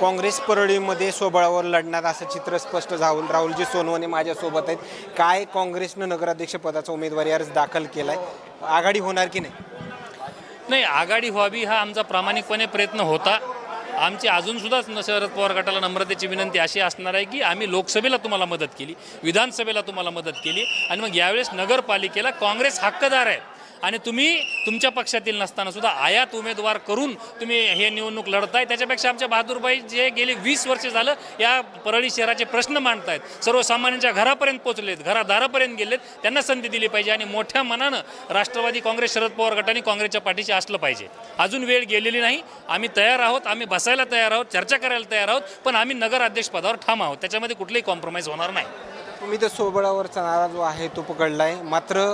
काँग्रेस परळीमध्ये सोबळावर लढणार असं चित्र स्पष्ट झालं. राहुलजी सोनवणे माझ्यासोबत आहेत. काय काँग्रेसनं नगराध्यक्षपदाचा उमेदवारी अर्ज दाखल केलाय? आघाडी होणार की नाही? नाही आघाडी व्हावी हा आमचा प्रामाणिकपणे प्रयत्न होता. आमची अजूनसुद्धा न- शरद पवार गटाला नम्रतेची विनंती अशी असणार आहे की आम्ही लोकसभेला तुम्हाला मदत केली विधानसभेला तुम्हाला मदत केली आणि मग यावेळेस नगरपालिकेला काँग्रेस हक्कदार आहे. आणि तुम्ही तुमच्या पक्षातील नसताना सुद्धा आयात उमेदवार करून तुम्ही हे निवडणूक लढताय. त्याच्यापेक्षा आमच्या बहादूरबाई जे गेले वीस वर्ष झालं या परळी शहराचे प्रश्न मांडतायत. सर्वसामान्यांच्या घरापर्यंत पोहोचलेत घरादारापर्यंत गेलेत. त्यांना संधी दिली पाहिजे आणि मोठ्या मनानं राष्ट्रवादी काँग्रेस शरद पवार गटाने काँग्रेसच्या पाठीशी असलं पाहिजे. अजून वेळ गेलेली नाही. आम्ही तयार आहोत. आम्ही बसायला तयार आहोत चर्चा करायला तयार आहोत पण आम्ही नगर अध्यक्षपदावर ठाम आहोत. त्याच्यामध्ये कुठलेही कॉम्प्रोमाइज होणार नाही. तुम्ही तर सोबळावरचा नारा जो आहे तो पकडलाय. मात्र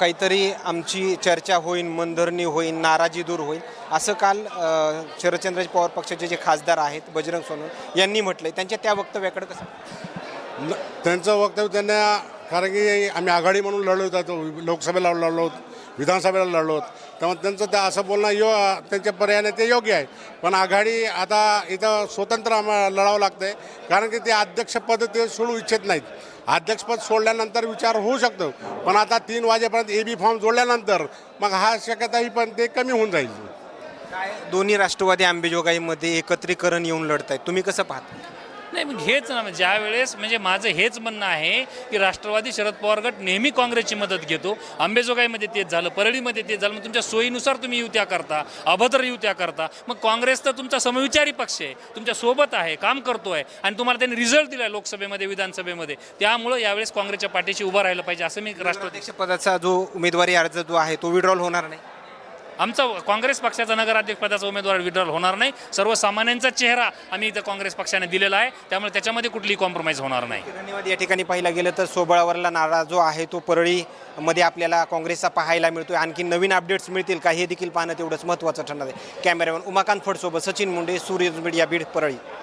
काहीतरी आमची चर्चा होईल मनधरणी होईल नाराजी दूर होईल. असं काल अ, शरदचंद्रजी पवार पक्षाचे जे खासदार आहेत बजरंग सोनवणे यांनी म्हटलंय. त्यांच्या त्या वक्तव्याकडे कसं त्यांचं वक्तव्य त्यांना कारण की आम्ही आघाडी म्हणून लढलो होतो लोकसभेला लढलो होतो. विधानसभेला लढलो त्यामुळे त्यांचं त्या असं बोलणं यो त्यांच्या पर्यायाने ते योग्य आहे. पण आघाडी आता इथं स्वतंत्र आम्हाला लढावं लागतं आहे कारण की ते अध्यक्षपद ते सोडू इच्छित नाहीत. अध्यक्षपद सोडल्यानंतर विचार होऊ शकतो. पण आता तीन वाजेपर्यंत ए बी फॉर्म जोडल्यानंतर मग हा शक्यताही पण ते कमी होऊन जाईल. काय दोन्ही राष्ट्रवादी आंबेजोगाईमध्ये एकत्रीकरण येऊन लढत आहेत तुम्ही कसं पाहता? नाही मग हेच ना ज्या वेळेस म्हणजे माझं हेच म्हणणं आहे की राष्ट्रवादी शरद पवार गट नेहमी काँग्रेसची मदत घेतो. आंबेजोगाईमध्ये तेच झालं परळीमध्ये तेच झालं मग तुमच्या सोयीनुसार तुम्ही युत्या करता अभद्र युत्या करता. मग काँग्रेस तर तुमचा समविचारी पक्ष आहे तुमच्यासोबत आहे काम करतोय आणि तुम्हाला त्यांनी रिझल्ट दिलाय लोकसभेमध्ये विधानसभेमध्ये. त्यामुळं यावेळेस काँग्रेसच्या पाठीशी उभं राहिलं पाहिजे असं मी राष्ट्रवादी अध्यक्षपदाचा जो उमेदवारी अर्ज जो आहे तो विड्रॉल होणार नाही. आमचा काँग्रेस पक्षाचा नगराध्यक्षपदाचा उमेदवार विड्रॉल होणार नाही. सर्वसामान्यांचा चेहरा आम्ही इथं काँग्रेस पक्षाने दिलेला आहे. त्यामुळे त्याच्यामध्ये कुठलीही कॉम्प्रोमाइज होणार नाही. धन्यवाद. या ठिकाणी पाहिला गेलं तर सोबळावरला नारा जो आहे तो परळीमध्ये आपल्याला काँग्रेसचा पाहायला मिळतोय. आणखी नवीन अपडेट्स मिळतील का हे देखील पाहणं तेवढंच महत्त्वाचं ठरणार आहे. कॅमेरामॅन उमाकांत फडसोबत सचिन मुंडे सूर्य मीडिया बीड परळी.